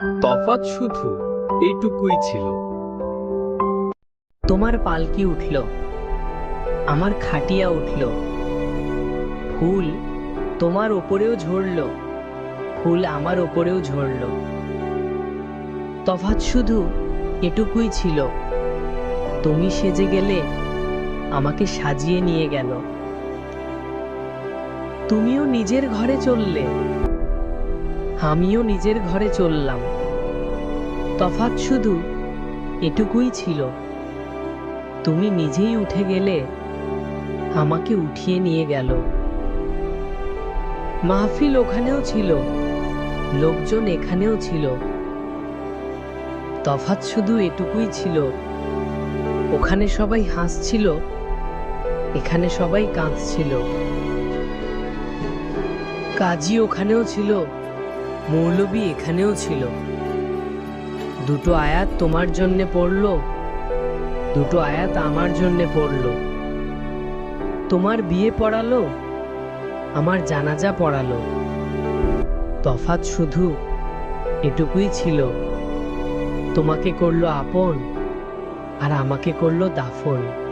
তফাৎ শুধু এইটুকুই ছিল। তোমার পালকি উঠল, আমার খাটিয়া উঠল। ফুল তোমার ওপরেও ঝরল, ফুল আমার ওপরেও ঝরল। তফাৎ শুধু এটুকুই ছিল, তুমি সেজে গেলে আমাকে সাজিয়ে নিয়ে গেল। তুমিও নিজের ঘরে চললে আমিও নিজের ঘরে চললাম। তফাত শুধু এটুকুই ছিল। তুমি নিজেই উঠে গেলে আমাকে উঠিয়ে নিয়ে গেল। মাহফিল ওখানেও ছিল, লোকজন এখানেও ছিল। তফাৎ শুধু এটুকুই ছিল। ওখানে সবাই হাসছিল, এখানে সবাই কাঁদছিল। কাজী ওখানেও ছিল। মৌলবী এখানেও ছিল। দুটো আয়াত তোমার জন্যে পড়ল, দুটো আয়াত আমার জন্যে পড়ল। তোমার বিয়ে পড়ালো, আমার জানাজা পড়ালো। তফাত শুধু এটুকুই ছিল। তোমাকে করল আপন আর আমাকে করল দাফন।